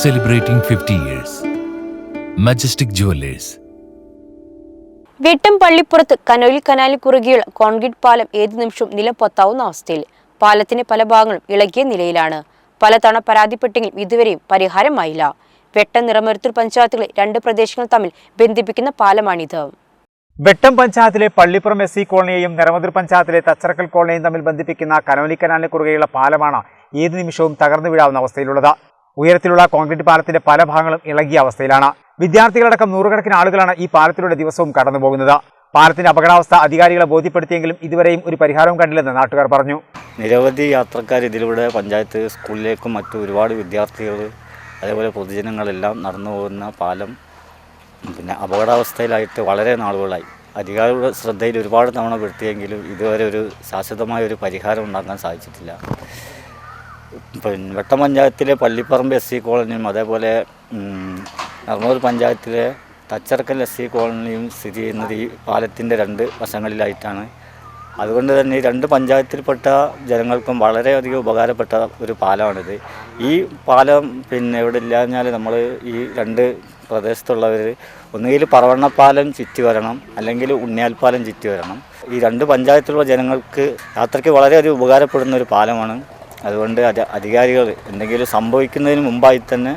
celebrating 50 years. Majestic Jewelers. വെട്ടം പള്ളിപ്പുറത്ത് കനോയിൽ കനാലിൽ കുറുകിയുള്ള കോൺക്രീറ്റ് പാലം ഏതു നിമിഷവും നിലം പൊത്താവുന്ന അവസ്ഥയിൽ പാലത്തിന്റെ പല ഭാഗങ്ങളും ഇളകിയ നിലയിലാണ് പലതവണ പരാതിപ്പെട്ടെങ്കിലും ഇതുവരെയും പരിഹാരമായില്ല വെട്ടം നിറമരുത്തൂർ പഞ്ചായത്തുകളെ രണ്ട് പ്രദേശങ്ങൾ തമ്മിൽ ബന്ധിപ്പിക്കുന്ന പാലമാണിത് വെട്ടം പഞ്ചായത്തിലെ പള്ളിപ്പുറം എസ് സി കോളനിയെയും നിറമതിർ പഞ്ചായത്തിലെ തച്ചറക്കൽ കോളനിയും തമ്മിൽ ബന്ധിപ്പിക്കുന്ന കനോലി കനാലിന് കുറുകെയുള്ള പാലമാണ് ഏത് നിമിഷവും തകർന്നു വീഴാവുന്ന അവസ്ഥയിലുള്ളത് ഉയരത്തിലുള്ള കോൺക്രീറ്റ് പാലത്തിന്റെ പല ഭാഗങ്ങളും ഇളകിയ അവസ്ഥയിലാണ്. വിദ്യാർത്ഥികളടക്കം നൂറുകണക്കിന് ആളുകളാണ് ഈ പാലത്തിലൂടെ ദിവസവും കടന്നുപോകുന്നത്. പാലത്തിന്റെ അപകടാവസ്ഥ അധികാരികളെ ബോധ്യപ്പെടുത്തിയെങ്കിലും ഇതുവരെയും ഒരു പരിഹാരവും കണ്ടില്ലെന്ന് നാട്ടുകാർ പറഞ്ഞു. നിരവധി യാത്രക്കാർ ഇതിലൂടെ പഞ്ചായത്ത് സ്കൂളിലേക്കും മറ്റു ഒരുപാട് വിദ്യാർത്ഥികൾ അതേപോലെ പൊതുജനങ്ങളെല്ലാം നടന്നു പോകുന്ന പാലം പിന്നെ അപകടാവസ്ഥയിലായിട്ട് വളരെ നാളുകളായി. അധികാരികളുടെ ശ്രദ്ധയിൽ ഒരുപാട് തവണ പെടുത്തിയെങ്കിലും ഇതുവരെ ഒരു ശാശ്വതമായ ഒരു പരിഹാരം ഉണ്ടാക്കാൻ സാധിച്ചിട്ടില്ല. പിന്നെ വെട്ടം പഞ്ചായത്തിലെ പള്ളിപ്പറമ്പ് എസ് സി കോളനിയും അതേപോലെ നർമ്മൂർ പഞ്ചായത്തിലെ തച്ചറക്കൽ എസ് സി കോളനിയും സ്ഥിതി ചെയ്യുന്നത് ഈ പാലത്തിന്റെ രണ്ട് വശങ്ങളിലായിട്ടാണ്. അതുകൊണ്ട് തന്നെ ഈ രണ്ട് പഞ്ചായത്തിൽപ്പെട്ട ജനങ്ങൾക്കും വളരെയധികം ഉപകാരപ്പെട്ട ഒരു പാലമാണിത്. ഈ പാലം പിന്നെ ഇവിടെ ഇല്ലാഞ്ഞാൽ നമ്മൾ ഈ രണ്ട് പ്രദേശത്തുള്ളവർ ഒന്നുകിൽ പറവണ്ണപ്പാലം ചുറ്റി വരണം അല്ലെങ്കിൽ ഉണ്ണിയാൽപ്പാലം ചുറ്റി വരണം. ഈ രണ്ട് പഞ്ചായത്തിലുള്ള ജനങ്ങൾക്ക് യാത്രയ്ക്ക് വളരെയധികം ഉപകാരപ്പെടുന്ന ഒരു പാലമാണ് അതുകൊണ്ട് അത് അധികാരികൾ എന്തെങ്കിലും സംഭവിക്കുന്നതിന് മുമ്പായി തന്നെ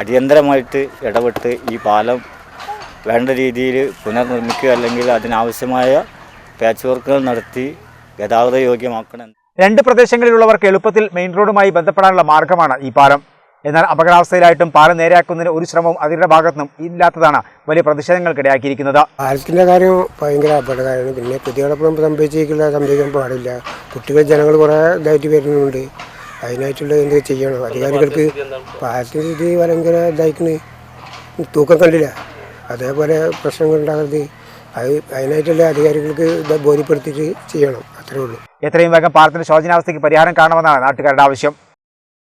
അടിയന്തരമായിട്ട് ഇടപെട്ട് ഈ പാലം വേണ്ട രീതിയിൽ പുനർനിർമ്മിക്കുക അല്ലെങ്കിൽ അതിനാവശ്യമായ പാച്ച് വർക്കുകൾ നടത്തി ഗതാഗത യോഗ്യമാക്കണം രണ്ട് പ്രദേശങ്ങളിലുള്ളവർക്ക് എളുപ്പത്തിൽ മെയിൻ റോഡുമായി ബന്ധപ്പെടാനുള്ള മാർഗമാണ് ഈ പാലം. എന്നാൽ അപകടാവസ്ഥയിലായിട്ടും പാലം നേരെയാക്കുന്നതിന് ഒരു ശ്രമവും അതിരുടെ ഭാഗത്തുനിന്നും ഇല്ലാത്തതാണ് വലിയ പ്രതിഷേധങ്ങൾക്കിടയാക്കിയിരിക്കുന്നത്. പാലത്തിന്റെ കാര്യം ഭയങ്കര അപകടകാരമാണ് പിന്നെ കുട്ടികളൊപ്പം സംഭവിച്ചിരിക്കില്ല സംഭവിക്കാൻ പാടില്ല. കുട്ടികൾ ജനങ്ങൾ കുറേ ഇതായിട്ട് വരുന്നുണ്ട്. അതിനായിട്ടുള്ള എന്ത് ചെയ്യണം? അധികാരികൾക്ക് പാർട്ടി ഇത് ഭയങ്കര ഇതായിക്കണ്. തൂക്കം കണ്ടില്ല. അതേപോലെ പ്രശ്നങ്ങൾ ഉണ്ടാകരുത്. അത് അതിനായിട്ടുള്ള അധികാരികൾക്ക് ബോധ്യപ്പെടുത്തിയിട്ട് ചെയ്യണം. അത്രേ ഉള്ളൂ. എത്രയും വേഗം പാലത്തിന്റെ ശോചനാവസ്ഥയ്ക്ക് പരിഹാരം കാണണമെന്നാണ് നാട്ടുകാരുടെ ആവശ്യം.